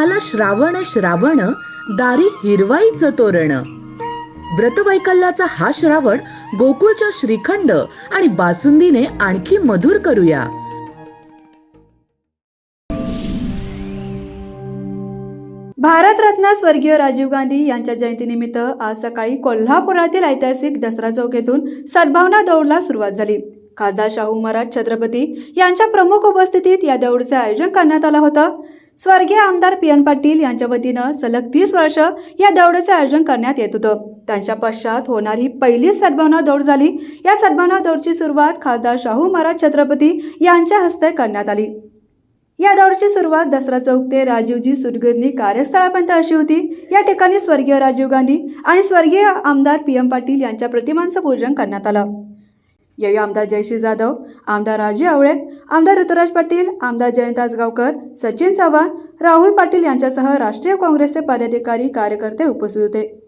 आला श्रावण श्रावण दारी हिरवाईचं तोरण. व्रतवैकल्याचा हा श्रावण गोकुळच्या श्रीखंड आणि बासुंदीने आणखी मधुर करूया. भारतरत्न स्वर्गीय राजीव गांधी यांच्या जयंतीनिमित्त आज सकाळी कोल्हापुरातील ऐतिहासिक दसरा चौक येथून सद्भावना दौडला सुरुवात झाली. खासदार शाहू महाराज छत्रपती यांच्या प्रमुख उपस्थितीत या दौडचे आयोजन करण्यात आलं होतं. स्वर्गीय आमदार पी एन पाटील यांच्या वतीनं सलग तीस वर्ष या दौडचं आयोजन करण्यात येत होतं. त्यांच्या पश्चात होणारी पहिलीच सद्भावना दौड झाली. या सद्भावना दौडची सुरुवात खासदार शाहू महाराज छत्रपती यांच्या हस्ते करण्यात आली. या दौडची सुरुवात दसरा चौक ते राजीवजी सुरगिरणी कार्यस्थळापर्यंत अशी होती. या ठिकाणी स्वर्गीय राजीव गांधी आणि स्वर्गीय आमदार पी एम पाटील यांच्या प्रतिमांचं पूजन करण्यात आलं. यावेळी आमदार जयश्री जाधव आमदार राजे आवळे आमदार ऋतुराज पाटील आमदार जयंत आजगावकर सचिन चव्हाण राहुल पाटील यांच्यासह राष्ट्रीय काँग्रेसचे पदाधिकारी कार्यकर्ते उपस्थित होते.